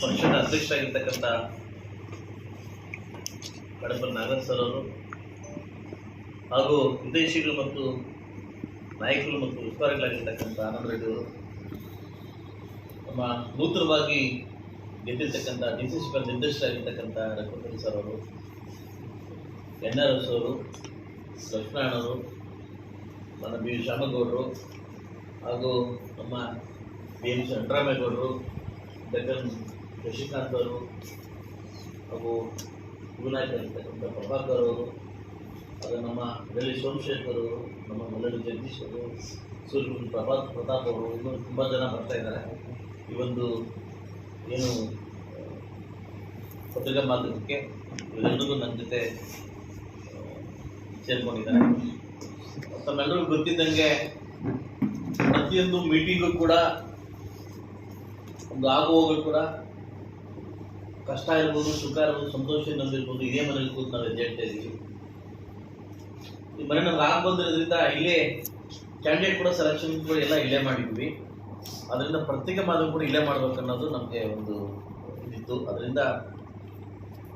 ಪಕ್ಷದ ಅಧ್ಯಕ್ಷರಾಗಿರ್ತಕ್ಕಂಥ ಕಡಪಲ್ ನಾಗರ್ ಸರ್ ಅವರು ಹಾಗೂ ವಿದೇಶಿಗಳು ಮತ್ತು ನಾಯಕರು ಮತ್ತು ಉಸ್ತುವಾರಿಗಳಾಗಿರ್ತಕ್ಕಂಥ ಆನಂದ್ ರೆಡ್ಡಿ ಅವರು ನಮ್ಮ ನೂತನವಾಗಿ ಗೆದ್ದಿರ್ತಕ್ಕಂಥ ಡಿ ಸಿ ಸಿ ನಿರ್ದೇಶಕರಾಗಿರ್ತಕ್ಕಂಥ ರಘುಪತಿ ಸರ್ ಅವರು, ಎನ್ ಆರ್ ಎಸ್ ಅವರು ಲಕ್ಷ್ಮಣರು ನನ್ನ ಬಿ ಶ್ಯಾಮಗೌಡರು ಹಾಗೂ ನಮ್ಮ ಬಿ ಎಂ ಚಂದ್ರಾಮೇಗೌಡರು ಜಗನ್ ಶಶಿಕಾಂತ್ ಅವರು ಹಾಗೂ ಯುವನಾಯಕರಿರ್ತಕ್ಕಂಥ ಪ್ರಭಾಕರ್ ಅವರು, ಹಾಗೂ ನಮ್ಮ ಗಲ್ಲಿ ಸೋಮಶೇಖರ್ ಅವರು, ನಮ್ಮ ಮಲ್ಲಡಿ ಜಗದೀಶ್ ಅವರು ಸೂರ್ಯ ಪ್ರಭಾತ್ ಪ್ರತಾಪ್ ಅವರು ಇನ್ನೊಂದು ತುಂಬ ಜನ ಬರ್ತಾ ಇದ್ದಾರೆ. ಈ ಒಂದು ಏನು, ಪತ್ರಿಕಾ ಮಾಧ್ಯಮಕ್ಕೆ ಇವರೆಲ್ಲರಿಗೂ ನನ್ನ ಜೊತೆ, ಸೇರ್ಕೊಂಡಿದ್ದಾರೆ. ತಮ್ಮೆಲ್ಲರಿಗೂ ಗೊತ್ತಿದ್ದಂಗೆ ಪ್ರತಿಯೊಂದು ಮೀಟಿಂಗು ಕೂಡ, ಒಂದು ಆಗುವಾಗ ಕೂಡ ಕಷ್ಟ ಇರ್ಬೋದು, ಸುಖ ಇರ್ಬೋದು, ಸಂತೋಷ ಇರ್ಬೋದು, ಇದೇ ಮನೇಲಿ ಕೂತು ನಾವು ಎದ್ದು ಇಡ್ತಾ ಇದ್ದೀವಿ ಈ ಮನೆ ನಮ್ಗೆ ಆಗ ಬಂದಿರೋದ್ರಿಂದ ಇಲ್ಲೇ ಕ್ಯಾಂಡಿಡೇಟ್ ಕೂಡ ಸೆಲೆಕ್ಷನ್ ಕೂಡ ಎಲ್ಲ ಇಲ್ಲೇ ಮಾಡಿದ್ವಿ. ಅದರಿಂದ ಪ್ರತ್ಯೇಕ ಮಾಧ್ಯಮ ಕೂಡ ಇಲ್ಲೇ ಮಾಡ್ಬೇಕು ಅನ್ನೋದು ನಮಗೆ ಒಂದು ಇದಿತ್ತು. ಅದರಿಂದ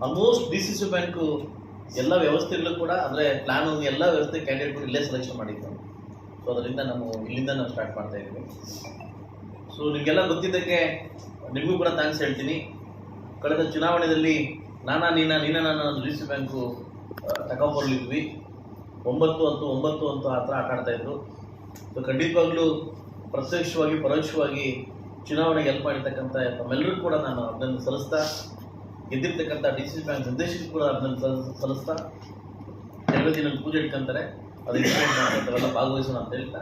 almost D C C bank ಎಲ್ಲ ವ್ಯವಸ್ಥೆಗಳು ಕೂಡ, ಅಂದರೆ ಪ್ಲಾನ್ ಎಲ್ಲ ವ್ಯವಸ್ಥೆ ಕ್ಯಾಂಡಿಡೇಟ್ ಕೂಡ ಇಲ್ಲೇ ಸೆಲೆಕ್ಷನ್ ಮಾಡಿದ್ದು ಸೊ ಅದರಿಂದ ನಾವು ಇಲ್ಲಿಂದ ನಾವು ಸ್ಟಾರ್ಟ್ ಮಾಡ್ತಾ ಇದ್ದೀವಿ. ಸೊ ನಿಮಗೆಲ್ಲ ಗೊತ್ತಿದ್ದಕ್ಕೆ ನಿಮಗೂ ಕೂಡ ಥ್ಯಾಂಕ್ಸ್ ಹೇಳ್ತೀನಿ. ಕಳೆದ ಚುನಾವಣೆಯಲ್ಲಿ ನಾನಾ ನೀನ ನೀನ ನಾನು ಸಿ ಬ್ಯಾಂಕು ತಗೊಂಬರ್ಲಿದ್ವಿ. ಒಂಬತ್ತು ಹತ್ತು ಒಂಬತ್ತು ಅಂತ ಆ ಥರ ಆಟ ಆಡ್ತಾ ಇದ್ರು. ಸೊ ಖಂಡಿತವಾಗ್ಲೂ ಪ್ರತ್ಯಕ್ಷವಾಗಿ, ಪರೋಕ್ಷವಾಗಿ ಚುನಾವಣೆಗೆ ಹೆಲ್ಪ್ ಮಾಡಿರ್ತಕ್ಕಂಥ ತಮ್ಮೆಲ್ಲರೂ ಕೂಡ ನಾನು ಅಭಿನಂದನೆ ಸಲ್ಲಿಸ್ತಾ, ಗೆದ್ದಿರ್ತಕ್ಕಂಥ ಡಿ ಸಿ ಬ್ಯಾಂಕ್ ನಿರ್ದೇಶಕರು ಕೂಡ ಅದನ್ನು ಸಲ್ಲಿಸ್- ಸಲ್ಲಿಸ್ತಾ ಎರಡು ದಿನ ಪೂಜೆ ಇಟ್ಕೊಂತಾರೆ ಅದಕ್ಕೆ ಭಾಗವಹಿಸೋಣ ಅಂತ ಹೇಳ್ತಾ,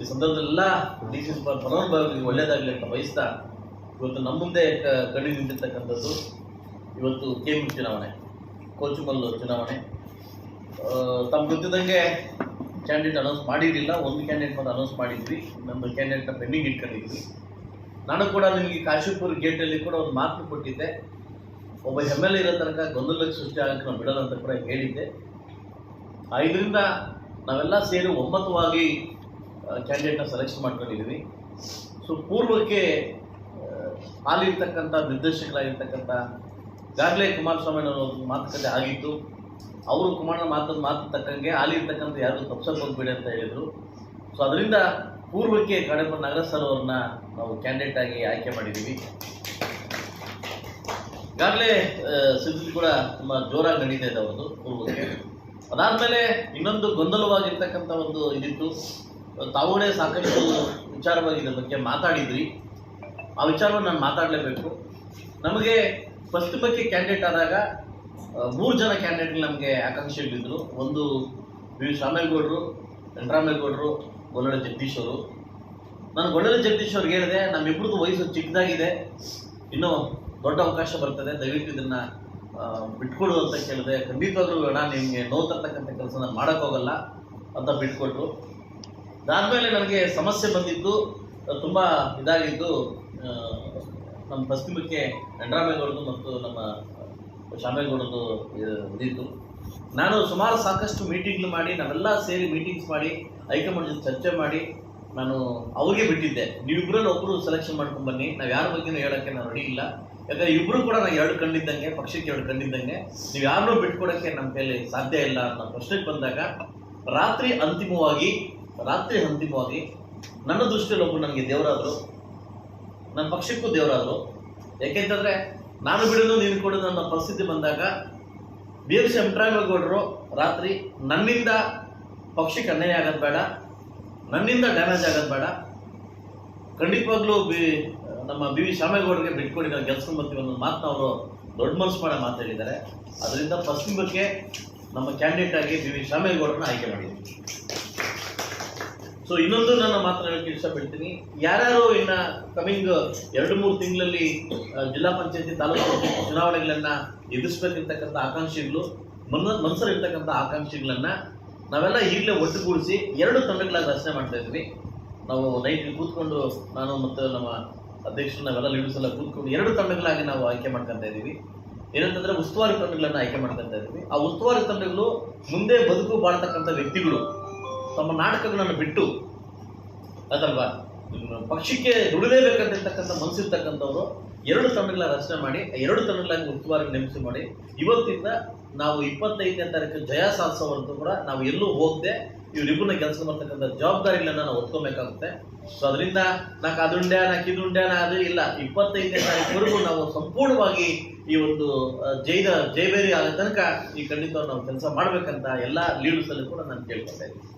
ಈ ಸಂದರ್ಭದಲ್ಲೆಲ್ಲ ಡಿ ಸಿ ಪರವಾಗಿ ಒಳ್ಳೇದಾಗಲಿ ಅಂತ ಬಯಸ್ತಾ ಇವತ್ತು ನಮ್ಮ ಮುಂದೆ ಗಡಿ ನಿಂತಿರ್ತಕ್ಕಂಥದ್ದು ಇವತ್ತು ಕೇಮ್ ಚುನಾವಣೆ ಕೋಚುಮಲ್ಲು ಚುನಾವಣೆ. ತಮ್ಮ ಗೊತ್ತಿದ್ದಂಗೆ ಕ್ಯಾಂಡಿಡೇಟ್ ಅನೌನ್ಸ್ ಮಾಡಿರಲಿಲ್ಲ. ಒಂದು ಕ್ಯಾಂಡಿಡೇಟ್ ಮಾತ್ರ ಅನೌನ್ಸ್ ಮಾಡಿದ್ವಿ. ನಮ್ಮ ಕ್ಯಾಂಡಿಡೇಟ್ನ ಪೆಂಡಿಂಗ್ ಇಟ್ಕೊಂಡಿದ್ವಿ. ನಾನು ಕೂಡ ನಿಮಗೆ ಕಾಶಿಪುರ ಗೇಟಲ್ಲಿ ಕೂಡ ಒಂದು ಮಾತು ಕೊಟ್ಟಿದ್ದೆ. ಒಬ್ಬ ಎಂ ಎಲ್ ಎ ಇರೋ ತನಕ ಗೊಂದಲಕ್ಕೆ ಸೃಷ್ಟಿ ಆಗಕ್ಕೆ ನಾವು ಬಿಡೋಲ್ಲ ಅಂತ ಕೂಡ ಹೇಳಿದ್ದೆ. ಇದರಿಂದ ನಾವೆಲ್ಲ ಸೇರಿ ಒಮ್ಮತವಾಗಿ ಕ್ಯಾಂಡಿಡೇಟ್ನ ಸೆಲೆಕ್ಷನ್ ಮಾಡ್ಕೊಂಡಿದ್ದೀವಿ. ಸೊ ಪೂರ್ವಕ್ಕೆ ಆ, ಹಾಲಿರ್ತಕ್ಕಂಥ ನಿರ್ದೇಶಕರಾಗಿರ್ತಕ್ಕಂಥ ಈಗಾಗಲೇ ಕುಮಾರಸ್ವಾಮಿ ಅವರು ಮಾತುಕತೆ ಆಗಿತ್ತು ಅವರು ಕುಮಾರ ಮಾತು ಮಾತು ತಕ್ಕಂಗೆ ಅಲ್ಲಿರ್ತಕ್ಕಂಥ ಯಾರು ತಪ್ಸಕ್ಕೆ ಹೋಗ್ಬೇಡಿ ಅಂತ ಹೇಳಿದರು. ಸೊ ಅದರಿಂದ ಪೂರ್ವಕ್ಕೆ ಕಡಪ ನಗರ ಸರ್ ಅವ್ರನ್ನ ನಾವು ಕ್ಯಾಂಡಿಡೇಟ್ ಆಗಿ ಆಯ್ಕೆ ಮಾಡಿದ್ದೀವಿ ಈಗಾಗಲೇ ಸಿದ್ಧತೆ ಕೂಡ ತುಂಬ ಜೋರಾಗಿ ನಡೀತಾ ಇದೆ ಅವ್ರದ್ದು ಪೂರ್ವಕ್ಕೆ. ಅದಾದಮೇಲೆ ಇನ್ನೊಂದು ಗೊಂದಲವಾಗಿರ್ತಕ್ಕಂಥ ಒಂದು ಇದಿತ್ತು. ತಾವುಗಳೇ ಸಾಕಷ್ಟು ವಿಚಾರವಾಗಿ ಇದ್ರ ಬಗ್ಗೆ ಮಾತಾಡಿದ್ರಿ. ಆ ವಿಚಾರವನ್ನು ನಾನು ಮಾತಾಡಲೇಬೇಕು. ನಮಗೆ ಫಸ್ಟ್ ಬಗ್ಗೆ ಕ್ಯಾಂಡಿಡೇಟ್ ಆದಾಗ ಮೂರು ಜನ ಕ್ಯಾಂಡಿಡೇಟ್ ನಮಗೆ ಆಕಾಂಕ್ಷೆಗಳಿದ್ದರು ಒಂದು ವಿ ಶಾಮೇಗೌಡರು ವೆಂಕಟರಾಮೇಗೌಡರು ಗೊಲ್ಲಡೆ ಜಗದೀಶ್ ಅವರು. ನಾನು ಗೊಲ್ಲಡೆ ಜಗದೀಶ್ ಅವ್ರಿಗೆ ಹೇಳಿದೆ ನಮ್ಮಿಬ್ಬರದ್ದು ವಯಸ್ಸು ಚಿಕ್ಕದಾಗಿದೆ. ಇನ್ನೂ ದೊಡ್ಡ ಅವಕಾಶ ಬರ್ತದೆ. ದಯವಿಟ್ಟು ಇದನ್ನು ಬಿಟ್ಕೊಡು ಅಂತ ಕೇಳಿದೆ. ಖಂಡಿತವಾಗ್ಲೂ ಬೇಡ ನಿಮಗೆ ನೋವು ಕೆಲಸ ನಾನು ಮಾಡೋಕ್ಕೋಗಲ್ಲ ಅಂತ ಬಿಟ್ಕೊಟ್ರು. ಅದಾದಮೇಲೆ ನನಗೆ ಸಮಸ್ಯೆ ಬಂದಿದ್ದು ತುಂಬ ಇದಾಗಿದ್ದು ನಮ್ಮ ಪಶ್ಚಿಮಕ್ಕೆ ನಂಡರಾಮೇಗೌಡದು ಮತ್ತು ನಮ್ಮ ಶಾಮೇಗೌಡದು ಇದಿತ್ತು ನಾನು ಸುಮಾರು ಸಾಕಷ್ಟು ಮೀಟಿಂಗ್ಲು ಮಾಡಿ, ನಾವೆಲ್ಲ ಸೇರಿ ಮೀಟಿಂಗ್ಸ್ ಮಾಡಿ, ಹೈಕಮಾಂಡ್ ಜೊತೆ ಚರ್ಚೆ ಮಾಡಿ, ನಾನು ಅವ್ರಿಗೆ ಬಿಟ್ಟಿದ್ದೆ. ನೀವಿಬ್ಬರಲ್ಲಿ ಒಬ್ಬರು ಸೆಲೆಕ್ಷನ್ ಮಾಡ್ಕೊಂಡು ಬನ್ನಿ. ನಾವು ಯಾರ ಬಗ್ಗೆನೂ ಹೇಳೋಕ್ಕೆ ನಾನು ರೆಡಿ ಇಲ್ಲ. ಯಾಕಂದ್ರೆ ಇಬ್ಬರು ಕೂಡ ನಾವು ಎರಡು ಕಂಡಿದ್ದಂಗೆ ಪಕ್ಷಕ್ಕೆ ಎರಡು ಕಂಡಿದ್ದಂಗೆ ನೀವು ಯಾರನ್ನೂ ಬಿಟ್ಕೊಡೋಕ್ಕೆ ನಮ್ಮ ಕೈಲಿ ಸಾಧ್ಯ ಇಲ್ಲ ಅನ್ನೋ ಪ್ರಶ್ನೆಗೆ ಬಂದಾಗ, ರಾತ್ರಿ ಅಂತಿಮವಾಗಿ ರಾತ್ರಿ ಅಂತಿಮವಾಗಿ ನನ್ನ ದೃಷ್ಟಿಯಲ್ಲಿ ಒಬ್ಬರು ನನಗೆ ದೇವರಾದರು ನನ್ನ ಪಕ್ಷಕ್ಕೂ ದೇವರಾದರು. ಯಾಕೆಂತಂದರೆ ನಾನು ಬಿಡೋದು ನೀನು ಕೊಡೋದು ನನ್ನ ಪರಿಸ್ಥಿತಿ ಬಂದಾಗ ಬಿ ಎಲ್ ರಾತ್ರಿ ನನ್ನಿಂದ ಪಕ್ಷಕ್ಕೆ ಅನ್ಯಾಯ ಆಗೋದು ಬೇಡ, ನನ್ನಿಂದ ಡ್ಯಾಮೇಜ್ ಆಗೋದು ಬೇಡ. ಖಂಡಿತವಾಗ್ಲೂ ಬಿ, ನಮ್ಮ ಬಿ ವಿ ಶಾಮೇಗೌಡರಿಗೆ ಬಿಟ್ಕೊಡಿ ನಾವು ಗೆಲ್ಸ್ಕೊಂಡು ಬರ್ತೀವಿ ಅನ್ನೋ ಮಾತನ್ನ ಅವರು ದೊಡ್ಡ ಮನಸ್ಸು ಮಾಡೋ ಮಾತು ಹೇಳಿದ್ದಾರೆ. ಅದರಿಂದ ಪಶ್ಚಿಮಕ್ಕೆ ನಮ್ಮ ಕ್ಯಾಂಡಿಡೇಟ್ ಆಗಿ ಬಿ ವಿ ಶಾಮೇಗೌಡರನ್ನ ಆಯ್ಕೆ ಮಾಡಿದ್ವಿ. ಸೊ ಇನ್ನೊಂದು ನನ್ನ ಮಾತನಾಡಕ್ಕೆ ಇಷ್ಟಪಡ್ತೀನಿ ಯಾರ್ಯಾರು ಇನ್ನ ಕಮಿಂಗ್ ಎರಡು ಮೂರು ತಿಂಗಳಲ್ಲಿ ಜಿಲ್ಲಾ ಪಂಚಾಯತಿ ತಾಲೂಕು ಚುನಾವಣೆಗಳನ್ನ ಎದುರಿಸ್ಬೇಕಿರ್ತಕ್ಕಂಥ ಆಕಾಂಕ್ಷಿಗಳು, ಮನ ಮನಸ್ಸಲ್ಲಿರ್ತಕ್ಕಂಥ ಆಕಾಂಕ್ಷಿಗಳನ್ನ ನಾವೆಲ್ಲ ಈಗಲೇ ಒಟ್ಟುಗೂಡಿಸಿ ಎರಡು ತಂಡಗಳಾಗಿ ರಚನೆ ಮಾಡ್ತಾ ಇದ್ವಿ ನಾವು ನೈಟ್ ಕೂತ್ಕೊಂಡು ನಾನು ಮತ್ತು ನಮ್ಮ ಅಧ್ಯಕ್ಷರು ನಾವೆಲ್ಲ ಲೀಡರ್ಸ್ ಎಲ್ಲ ಕೂತ್ಕೊಂಡು ಎರಡು ತಂಡಗಳಾಗಿ ನಾವು ಆಯ್ಕೆ ಮಾಡ್ಕೊಂತ ಇದ್ದೀವಿ. ಏನಂತಂದ್ರೆ ಉಸ್ತುವಾರಿ ತಂಡಗಳನ್ನ ಆಯ್ಕೆ ಮಾಡ್ಕೊಂತ ಇದ್ದೀವಿ. ಆ ಉಸ್ತುವಾರಿ ತಂಡಗಳು ಮುಂದೆ ಬದುಕು ಬಾಳ್ತಕ್ಕಂಥ ವ್ಯಕ್ತಿಗಳು ತಮ್ಮ ನಾಟಕಗಳನ್ನು ಬಿಟ್ಟು ಅದಲ್ವಾ? ಪಕ್ಷಕ್ಕೆ ದುಡಿಲೇಬೇಕಂತಿರ್ತಕ್ಕಂಥ ಮನಸ್ಸಿರ್ತಕ್ಕಂಥವ್ರು ಎರಡು ತಂಡಗಳ ರಚನೆ ಮಾಡಿ, ಎರಡು ತಂಡಗಳಾಗಿ ಉಸ್ತುವಾರಿ ನೇಮಿಸಿ ಮಾಡಿ, ಇವತ್ತಿಂದ ನಾವು ಇಪ್ಪತ್ತೈದನೇ ತಾರೀಕು ಜಯ ಸಾಧಿಸೋವರೆಗೂ ಕೂಡ ನಾವು ಎಲ್ಲೂ ಹೋಗದೆ ಇವರಿಬ್ಬರನ್ನ ಕೆಲಸ ಮಾಡ್ತಕ್ಕಂಥ ಜವಾಬ್ದಾರಿಗಳನ್ನ ನಾವು ಒತ್ಕೋಬೇಕಾಗುತ್ತೆ ಸೊ ಅದರಿಂದ ನಾಕ್ ಅದುಂಡ್ಯ ನಾಕ್ ಇದುಂಡ್ಯ ನಾ ಅದು ಇಲ್ಲ. ಇಪ್ಪತ್ತೈದನೇ ತಾರೀಕುವರೆಗೂ ನಾವು ಸಂಪೂರ್ಣವಾಗಿ ಈ ಒಂದು ಜೈದ ಜೈಬೇರಿ ಆದ ತನಕ ಈ ಖಂಡಿತವಾಗಿ ನಾವು ಕೆಲಸ ಮಾಡ್ಬೇಕಂತ ಎಲ್ಲ ಲೀಡರ್ಸ್ ಅಲ್ಲಿ ಕೂಡ ನಾನು ಕೇಳ್ಕೊತಾ ಇದ್ದೀನಿ.